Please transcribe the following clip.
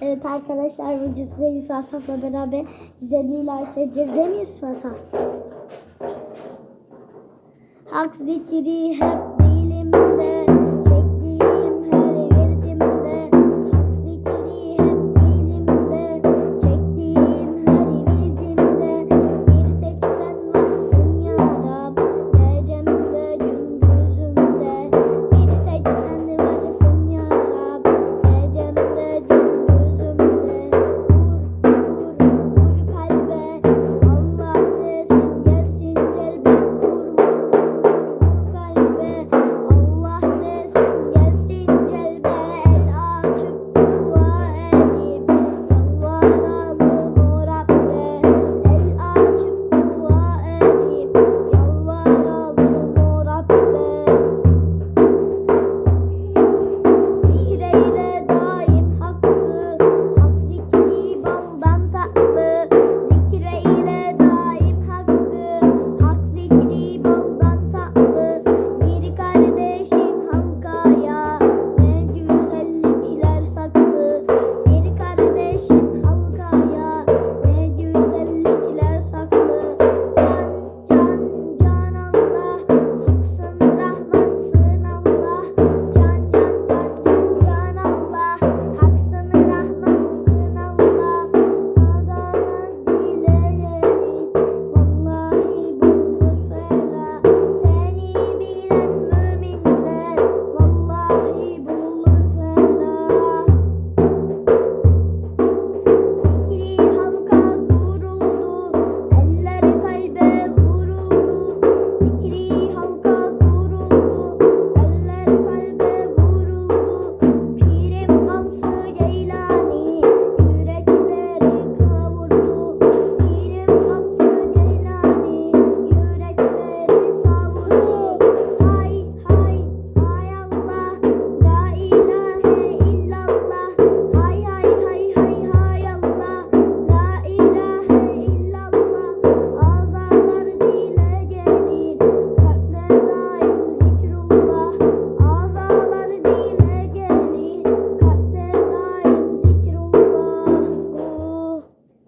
Evet arkadaşlar bugün size Yusuf Asaf'la beraber 150 ilahi söyleyeceğiz değil mi Yusuf Asaf? Hak zikri hep